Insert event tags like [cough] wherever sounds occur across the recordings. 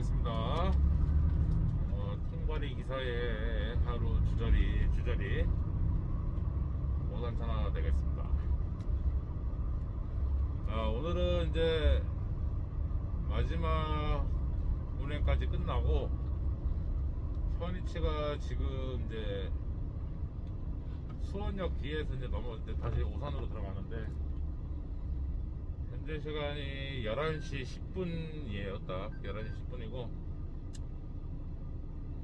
되겠습니다. 어, 통발이 기사의 하루 주저리 주저리 오산차나 되겠습니다. 아, 오늘은 이제 마지막 운행까지 끝나고 현이치가 지금 이제 수원역 뒤에서 이제 넘어 이제 다시 오산으로 들어가는데 현재 시간이 11시 10분이에요. 딱 11시 10분이고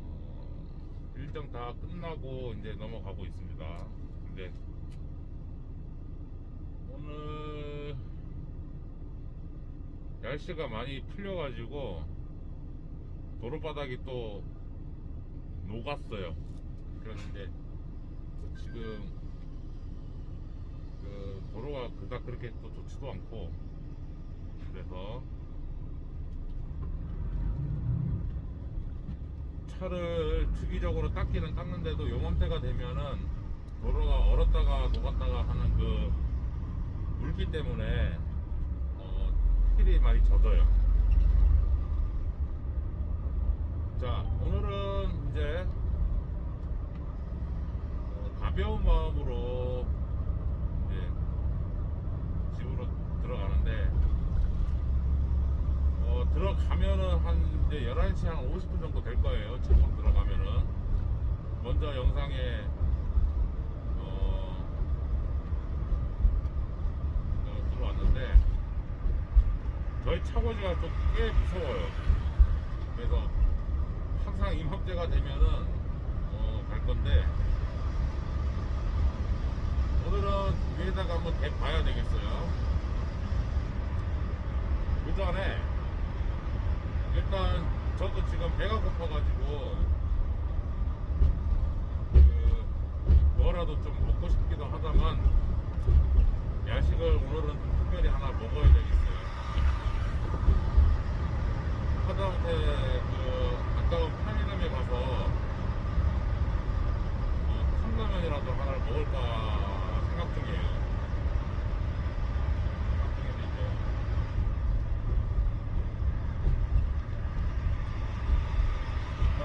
어, 일정 다 끝나고 이제 넘어가고 있습니다. 근데 오늘 날씨가 많이 풀려가지고 도로바닥이 또 녹았어요. 그런데 지금 그 도로가 그닥 그렇게 또 좋지도 않고 그래서 차를 주기적으로 닦기는 닦는데도 요맘때가 되면은 도로가 얼었다가 녹았다가 하는 그 물기 때문에 어, 힐이 많이 젖어요. 자 오늘은 이제 어, 가벼운 마음으로 이제 집으로 들어가는데 어, 들어가면은 한 이제 11시 한 50분 정도 될 거예요. 차로 들어가면은 먼저 영상에 어, 어, 들어왔는데 저희 차고지가 좀꽤 무서워요. 그래서 항상 이맘때가 되면은 어, 갈 건데 오늘은 위에다가 한번 대 봐야 되겠어요. 그 전에 일단 저도 지금 배가 고파가지고 그 뭐라도 좀 먹고 싶기도 하다만 야식을 오늘은 좀 특별히 하나 먹어야 되겠어요. 하다못해 그 가까운 편의점에 가서 어, 컵라면이라도 하나를 먹을까 생각 중이에요. 생각 중인데 아,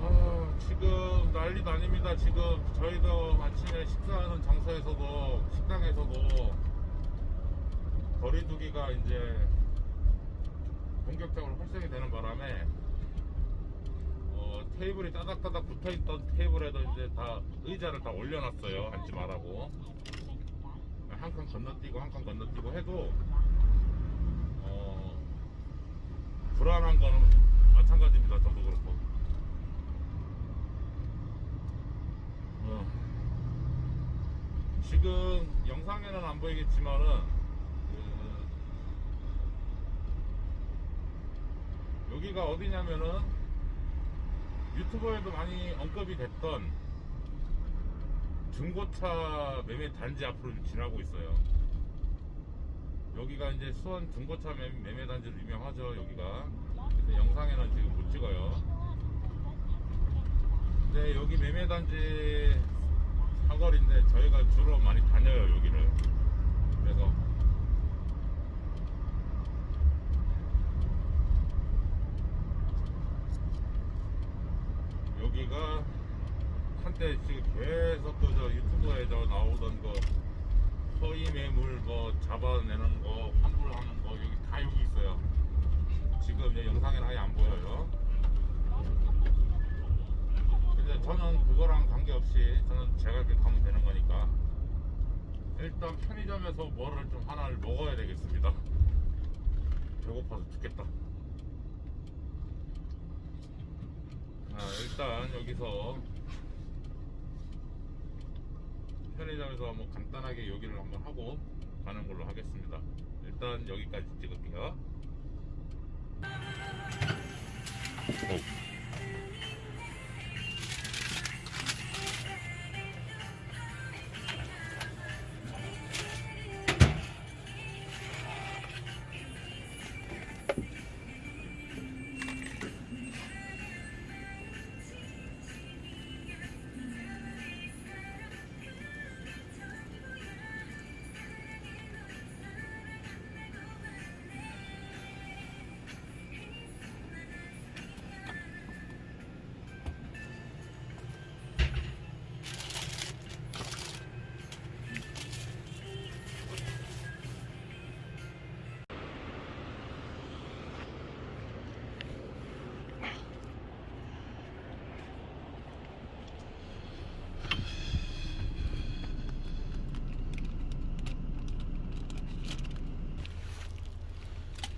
아, 지금 난리도 아닙니다. 지금 저희도 아침에 식사하는 장소에서도 식당에서도 거리두기가 이제 본격적으로 활성이 되는 바람에 어, 테이블이 따닥따닥 붙어있던 테이블에도 이제 다 의자를 다 올려놨어요. 앉지 말라고 한 칸 건너뛰고 한 칸 건너뛰고 해도 어, 불안한 거는 마찬가지입니다. 저도 그렇고. 어, 지금 영상에는 안 보이겠지만은 그, 여기가 어디냐면은 유튜버에도 많이 언급이 됐던 중고차 매매 단지 앞으로 지나고 있어요. 여기가 이제 수원 중고차 매- 매매 단지로 유명하죠. 여기가. 근데 영상에는 지금 못 찍어요. 네, 여기 매매단지 사거리인데 저희가 주로 많이 다녀요 여기를. 그래서 여기가 한때 지금 계속 그저 유튜브에 저 나오던 거 허위 매물 뭐 잡아내는 거 환불하는 거 여기 다 여기 있어요. 지금 이제 영상에는 아예 안 보여요. 근데 저는 그거랑 관계없이 저는 제가 이렇게 가면 되는 거니까. 일단 편의점에서 뭐를 좀 하나를 먹어야 되겠습니다. 배고파서 죽겠다. 아, 일단 여기서 편의점에서 뭐 간단하게 여기를 한번 하고 가는 걸로 하겠습니다. 일단 여기까지 찍을게요. 오.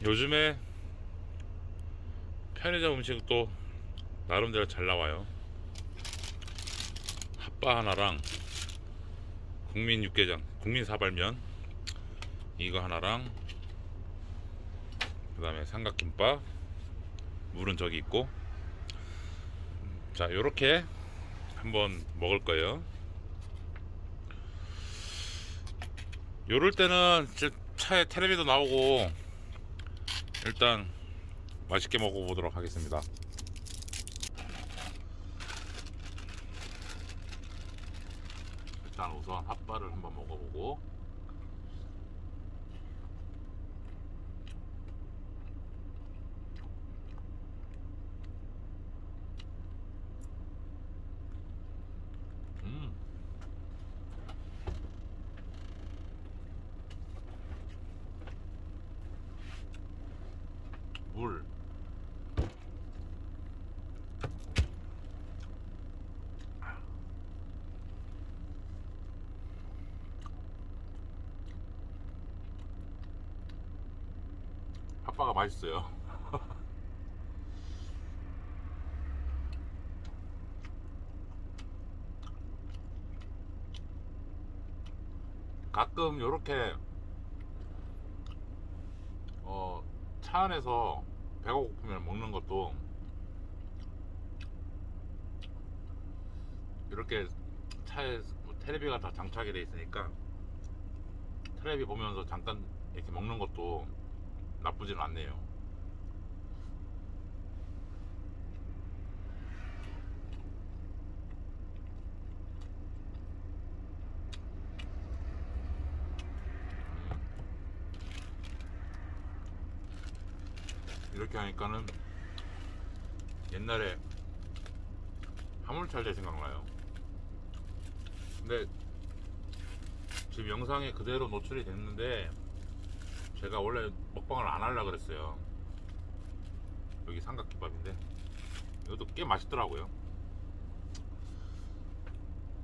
요즘에 편의점 음식도 나름대로 잘 나와요. 핫바 하나랑 국민 육개장, 국민 사발면 이거 하나랑 그 다음에 삼각김밥 물은 저기 있고 자 요렇게 한번 먹을 거예요. 요럴 때는 차에 텔레비도 나오고 일단 맛있게 먹어보도록 하겠습니다. 일단 우선 핫바를 한번 먹어보고 음. 물 핫바가 맛있어요. [laughs] 가끔 요렇게 어, 차 안에서 배가 고프면 먹는 것도 이렇게 차에 뭐 테레비가 다 장착이 돼 있으니까 테레비 보면서 잠깐 이렇게 먹는 것도 나쁘지는 않네요. 이렇게 하니까는 옛날에 화물찰때 생각나요. 근데 지금 영상에 그대로 노출이 됐는데 제가 원래 먹방을 안 하려고 그랬어요. 여기 삼각김밥인데 이것도 꽤 맛있더라고요.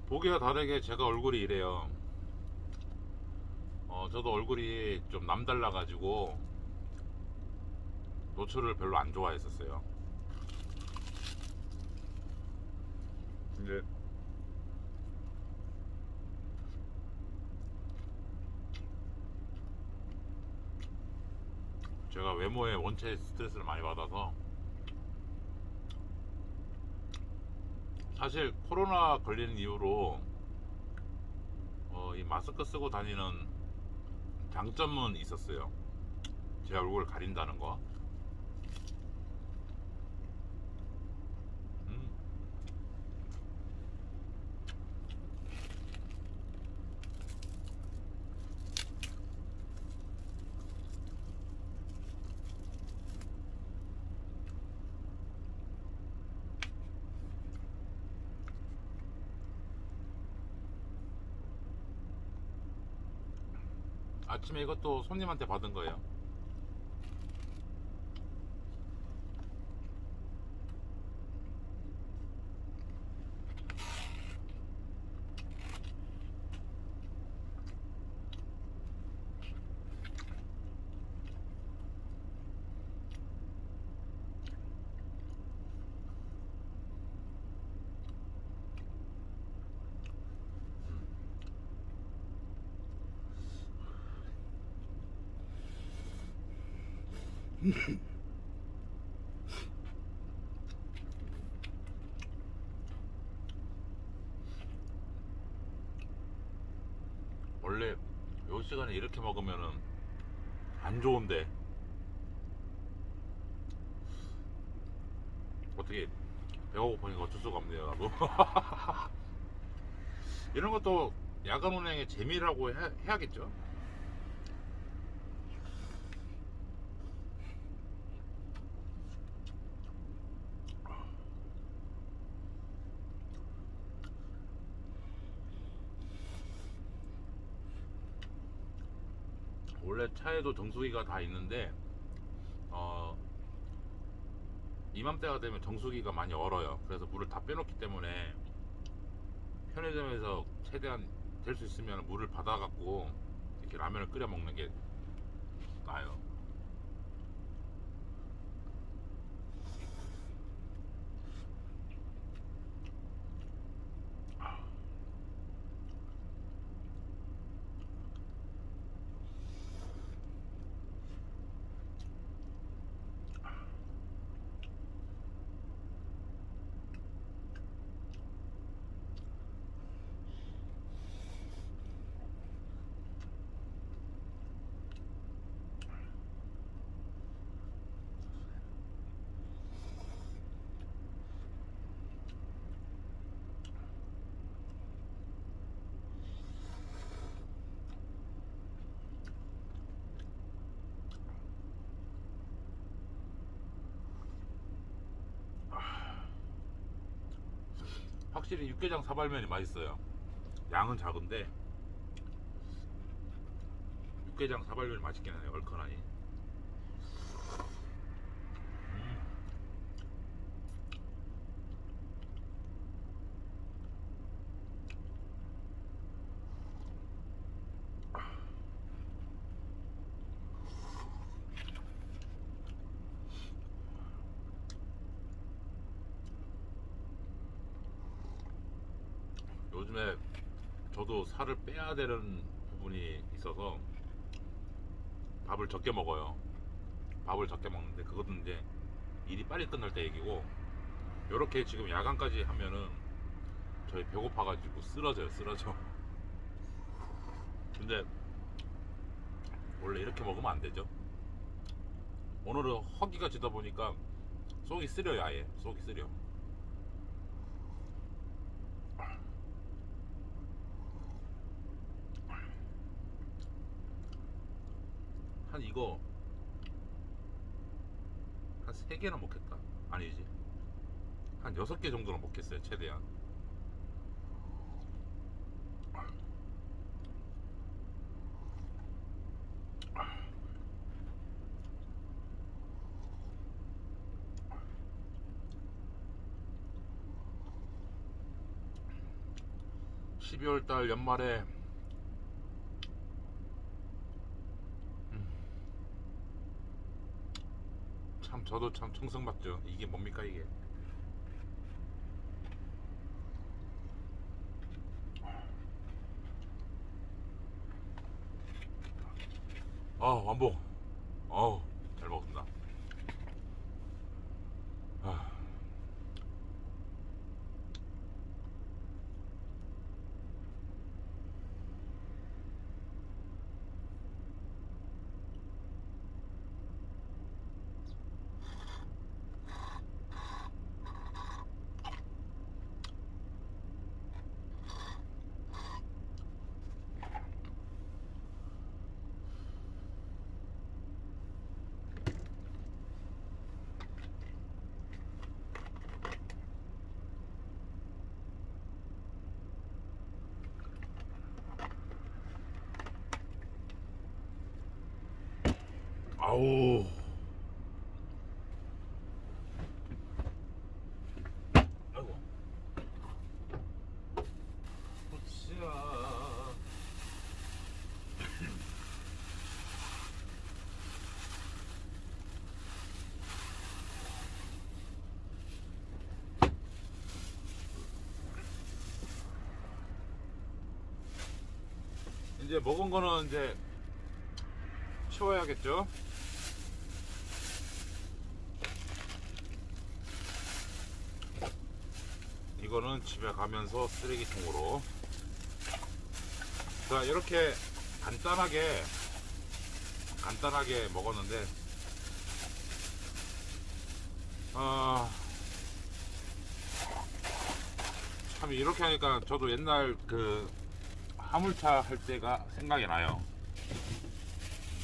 보기와 다르게 제가 얼굴이 이래요. 어, 저도 얼굴이 좀 남달라 가지고 노출을 별로 안 좋아했었어요. 근데 제가 외모에 원체 스트레스를 많이 받아서 사실 코로나 걸리는 이후로 어, 이 마스크 쓰고 다니는 장점은 있었어요. 제 얼굴을 가린다는 거. 음. 아침에 이것도 손님한테 받은 거예요. [laughs] 원래 요 시간에 이렇게 먹으면은 안 좋은데. 어떻게 배가 고프니까 어쩔 수가 없네요 나도. [laughs] 이런 것도 야간 운행의 재미라고 해, 해야겠죠 원래 차에도 정수기가 다 있는데 어 이맘때가 되면 정수기가 많이 얼어요. 그래서 물을 다 빼놓기 때문에 편의점에서 최대한 될 수 있으면 물을 받아갖고 이렇게 라면을 끓여 먹는 게 나아요. 확실히 육개장 사발면이 맛있어요. 양은 작은데 육개장 사발면이 맛있긴 해요. 얼큰하니. 요즘에 저도 살을 빼야 되는 부분이 있어서 밥을 적게 먹어요. 밥을 적게 먹는데 그것은 이제 일이 빨리 끝날 때 얘기고 이렇게 지금 야간까지 하면은 저희 배고파가지고 쓰러져요 쓰러져. [laughs] 근데 원래 이렇게 먹으면 안 되죠. 오늘은 허기가 지다 보니까 속이 쓰려요 아예 속이 쓰려. 한 이거 한세 개나 먹겠다. 아니지. 한 여섯 개 정도는 먹겠어요, 최대한. (12월) 달 연말에 저도 참 청승맞죠. 이게 뭡니까 이게? 아 완봉 어우 잘 먹었습니다 아. 아우. 아이고. 보자 이제 먹은 거는 이제 치워야겠죠? 이거는 집에 가면서 쓰레기통으로. 자 이렇게 간단하게 간단하게 먹었는데 어, 참 이렇게 하니까 저도 옛날 그 화물차 할 때가 생각이 나요.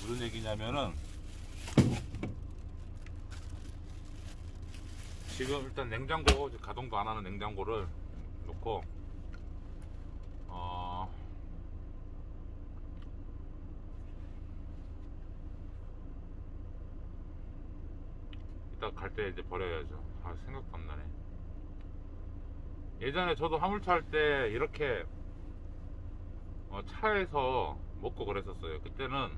무슨 얘기냐면은 지금 일단 냉장고 가동도 안 하는 냉장고를 놓고 어 이따 갈 때 이제 버려야죠. 아 생각도 안 나네. 예전에 저도 화물차 할 때 이렇게 어, 차에서 먹고 그랬었어요. 그때는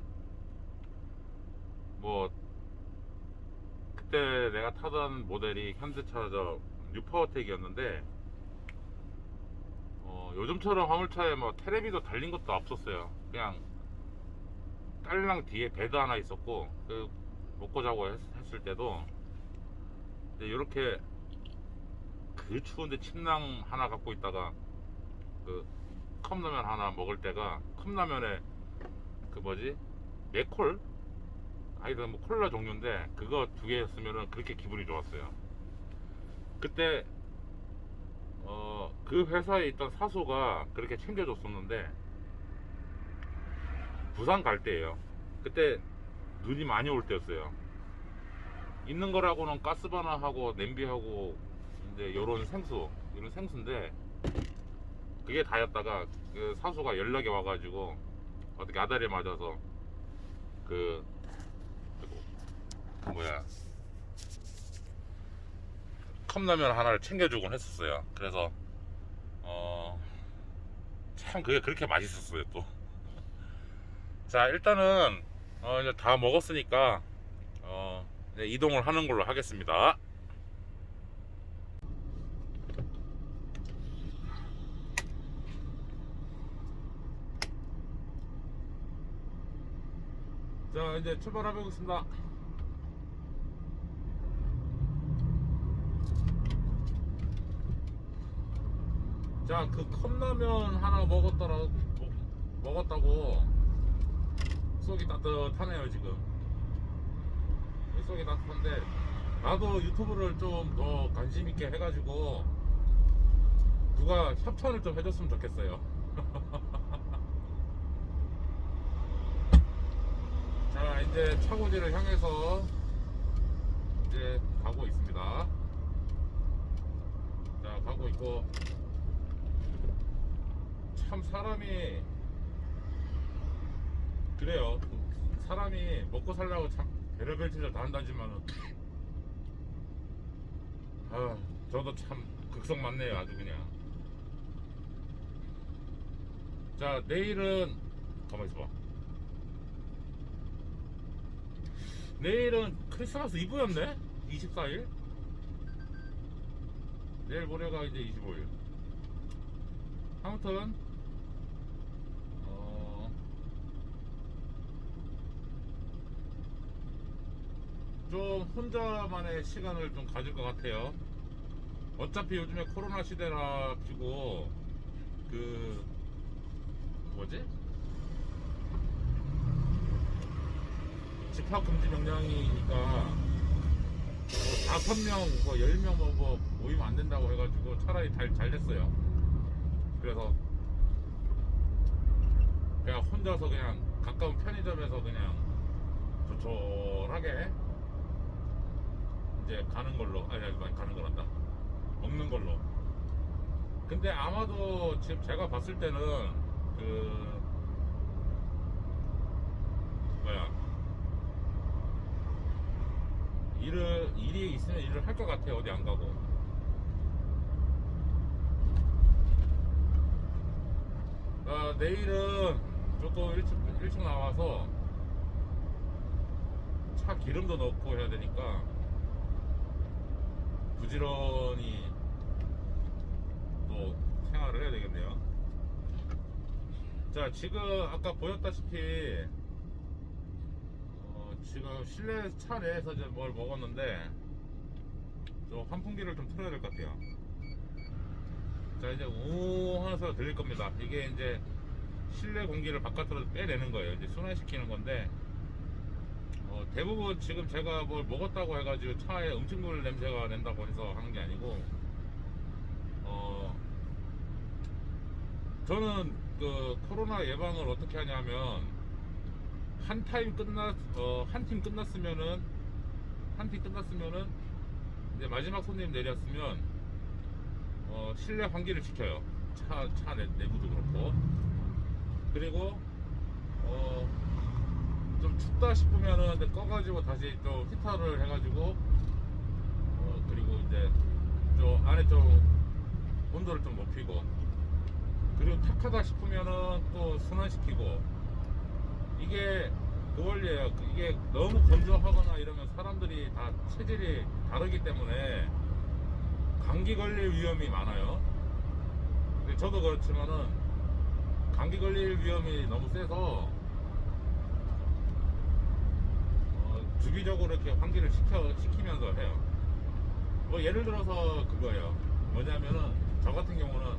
뭐 그때 내가 타던 모델이 현대차 저 뉴파워텍이었는데 어, 요즘처럼 화물차에 뭐 테레비도 달린 것도 없었어요. 그냥 딸랑 뒤에 베드 하나 있었고 그 먹고 자고 했, 을 때도. 이렇게 그 추운데 침낭 하나 갖고 있다가 그 컵라면 하나 먹을 때가 컵라면에 그 뭐지? 맥콜 아이들 뭐 콜라 종류인데 그거 두 개였으면은 그렇게 기분이 좋았어요. 그때 어 그 회사에 있던 사수가 그렇게 챙겨줬었는데 부산 갈 때예요. 그때 눈이 많이 올 때였어요. 있는 거라고는 가스버너하고 냄비하고 이제 요런 생수 이런 생수인데 그게 다였다가 그 사수가 연락이 와가지고 어떻게 아다리 맞아서 그, 그 뭐야 컵라면 하나를 챙겨주곤 했었어요. 그래서 어, 참 그게 그렇게 맛있었어요 또. [laughs] 자 일단은 어, 이제 다 먹었으니까 어, 이제 이동을 하는 걸로 하겠습니다. 자 이제 출발해보겠습니다. 자 그 컵라면 하나 먹었더라 먹, 먹었다고. 속이 따뜻하네요 지금. 속이 따뜻한데 나도 유튜브를 좀 더 관심 있게 해가지고 누가 협찬을 좀 해줬으면 좋겠어요. [laughs] 자 이제 차고지를 향해서 이제 가고 있습니다. 자 가고 있고 참 사람이 그래요. 사람이 먹고 살려고 참 별의별 짓을 다 한다지만은. 아 저도 참 극성 많네요 아주 그냥. 자 내일은 가만히 있어봐. 내일은 크리스마스 이브였네? 24일? 내일 모레가 이제 25일. 아무튼 어, 좀 혼자만의 시간을 좀 가질 것 같아요. 어차피 요즘에 코로나 시대라지고 그 뭐지? 집합 금지 명령이니까 뭐 다섯 명, 뭐 열 명 뭐, 뭐 모이면 안 된다고 해가지고 차라리 잘, 잘 됐어요. 그래서 그냥 혼자서 그냥 가까운 편의점에서 그냥 조촐하게 이제 가는 걸로 아니 아니 가는 거란다. 먹는 걸로. 근데 아마도 지금 제가 봤을 때는 그 뭐야. 일을 일이 있으면 일을 할 것 같아요 어디 안 가고. 아, 내일은 조금 일찍, 일찍 나와서 차 기름도 넣고 해야 되니까 부지런히 또 생활을 해야 되겠네요. 자, 지금 아까 보였다시피 어, 지금 실내 차 내에서 이제 뭘 먹었는데 좀 환풍기를 좀 틀어야 될 것 같아요. 자 이제 우 하는 소리가 들릴 겁니다. 이게 이제 실내 공기를 바깥으로 빼내는 거예요. 이제 순환시키는 건데 어, 대부분 지금 제가 뭘 먹었다고 해가지고 차에 음식물 냄새가 낸다고 해서 하는 게 아니고 어 저는 그 코로나 예방을 어떻게 하냐면 한 타임 끝났 어 한 팀 끝났으면은 한 팀 끝났으면은 이제 마지막 손님 내렸으면 어, 실내 환기를 시켜요. 차, 차 내, 내부도 그렇고. 그리고, 어, 좀 춥다 싶으면은 꺼가지고 다시 좀 히터를 해가지고, 어, 그리고 이제 좀 안에 좀 온도를 좀 높이고, 그리고 탁하다 싶으면은 또 순환시키고, 이게 그 원리예요. 이게 너무 건조하거나 이러면 사람들이 다 체질이 다르기 때문에 감기 걸릴 위험이 많아요. 저도 그렇지만은 감기 걸릴 위험이 너무 세서 어, 주기적으로 이렇게 환기를 시켜 시키면서 해요. 뭐 예를 들어서 그거예요. 뭐냐면은 저 같은 경우는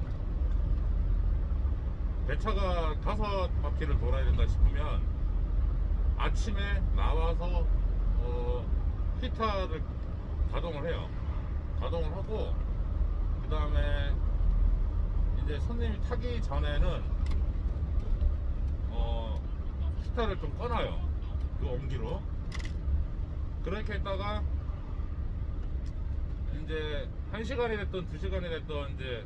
배차가 다섯 바퀴를 돌아야 된다 싶으면 아침에 나와서 어, 히터를 가동을 해요. 가동을 하고 그 다음에 이제 손님이 타기 전에는 어 히터를 좀 꺼놔요 그 온기로 그렇게 했다가 이제 한 시간이 됐던 두 시간이 됐던 이제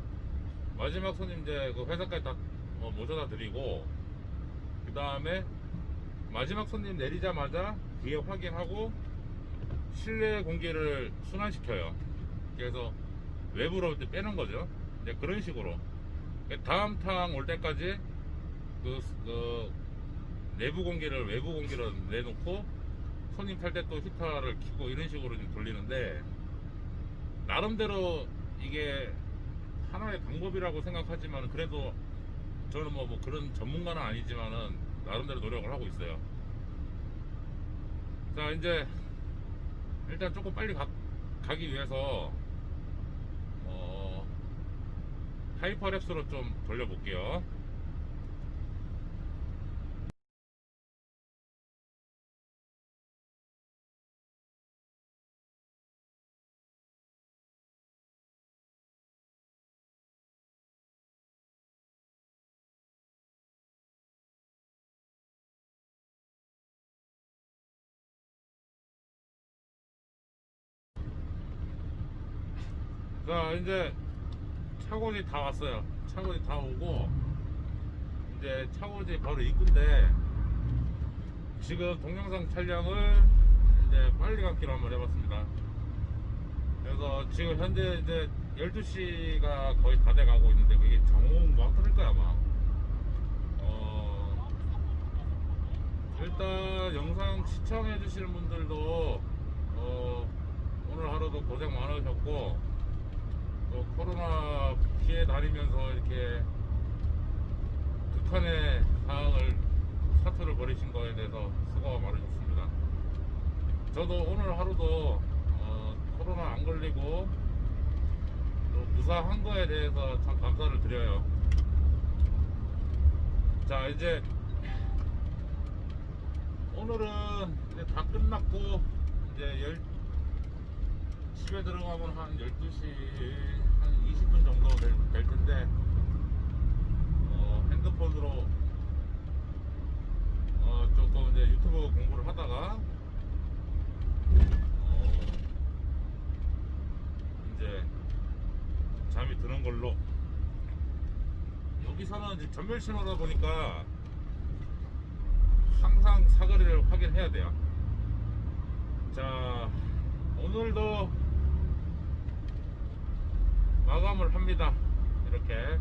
마지막 손님 이제 그 회사까지 다 어, 모셔다 드리고 그 다음에 마지막 손님 내리자마자 뒤에 확인하고 실내 공기를 순환시켜요. 그래서 외부로 빼는 거죠. 이제 그런 식으로 다음 탕 올 때까지 그, 그 내부 공기를 외부 공기로 내놓고 손님 탈 때 또 히터를 켜고 이런 식으로 좀 돌리는데 나름대로 이게 하나의 방법이라고 생각하지만 그래도 저는 뭐, 뭐 그런 전문가는 아니지만은 나름대로 노력을 하고 있어요. 자 이제 일단 조금 빨리 가, 가기 위해서 어, 하이퍼랩스로 좀 돌려볼게요. 자 이제 차고지 다 왔어요. 차고지 다 오고 이제 차고지 바로 입구인데 지금 동영상 촬영을 이제 빨리 감기로 한번 해봤습니다. 그래서 지금 현재 이제 12시가 거의 다 돼가고 있는데 그게 정오인가 그럴 거야 아마. 어, 일단 영상 시청해 주시는 분들도 어, 오늘 하루도 고생 많으셨고 또 코로나 피해 다니면서 이렇게 극한의 상황을 사투를 벌이신 거에 대해서 수고가 많으셨습니다. 저도 오늘 하루도 어, 코로나 안 걸리고 또 무사한 거에 대해서 참 감사를 드려요. 자 이제 오늘은 이제 다 끝났고 이제 열 집에 들어가면 한 12시 한 20분 정도 될, 될 텐데 어, 핸드폰으로 어, 조금 이제 유튜브 공부를 하다가 어, 이제 잠이 드는 걸로 여기서는 이제 전멸 신호다 보니까 항상 사거리를 확인해야 돼요. 자, 오늘도 마감을 합니다. 이렇게.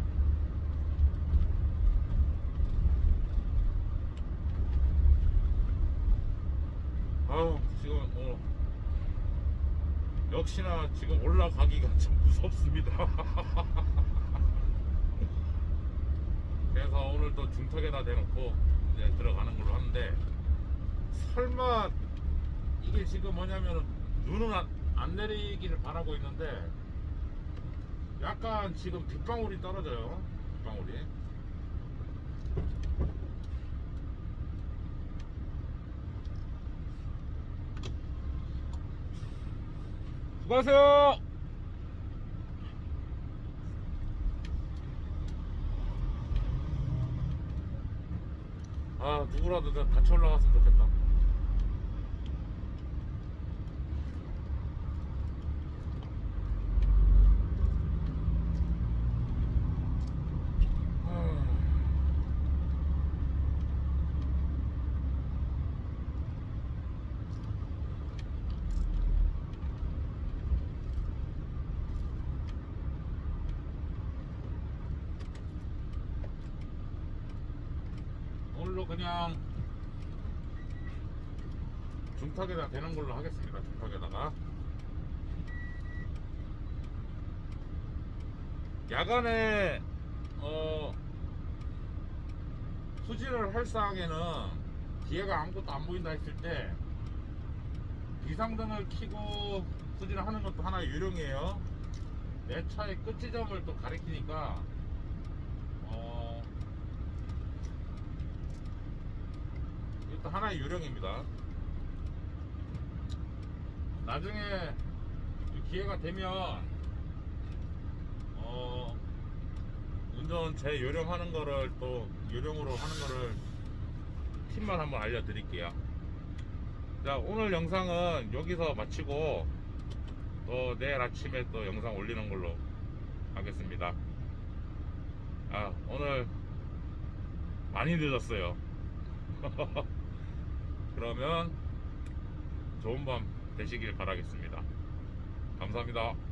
아우, 지금, 어, 역시나 지금 올라가기가 [laughs] 좀 무섭습니다. [laughs] 그래서 오늘 또 중턱에다 대놓고 이제 들어가는 걸로 하는데, 설마 이게 지금 뭐냐면 눈은 안, 안 내리기를 바라고 있는데, 약간 지금 빗방울이 떨어져요. 빗방울이. 수고하세요. 아 누구라도 다 같이 올라갔으면 좋겠다. 오늘로 그냥 대는 걸로 하겠습니다. 중턱에다가 야간에 어 수진을 할 상황에는 뒤에가 아무것도 안 보인다 했을 때 비상등을 켜고 수진을 하는 것도 하나의 요령이에요. 내 차의 끝 지점을 또 가리키니까 어 이것도 하나의 요령입니다. 나중에 기회가 되면 어 운전 제 요령하는 거를 또 요령으로 하는 거를 팁만 한번 알려드릴게요. 자 오늘 영상은 여기서 마치고 또 내일 아침에 또 영상 올리는 걸로 하겠습니다. 아 오늘 많이 늦었어요. [laughs] 그러면 좋은 밤 되시길 바라겠습니다. 감사합니다.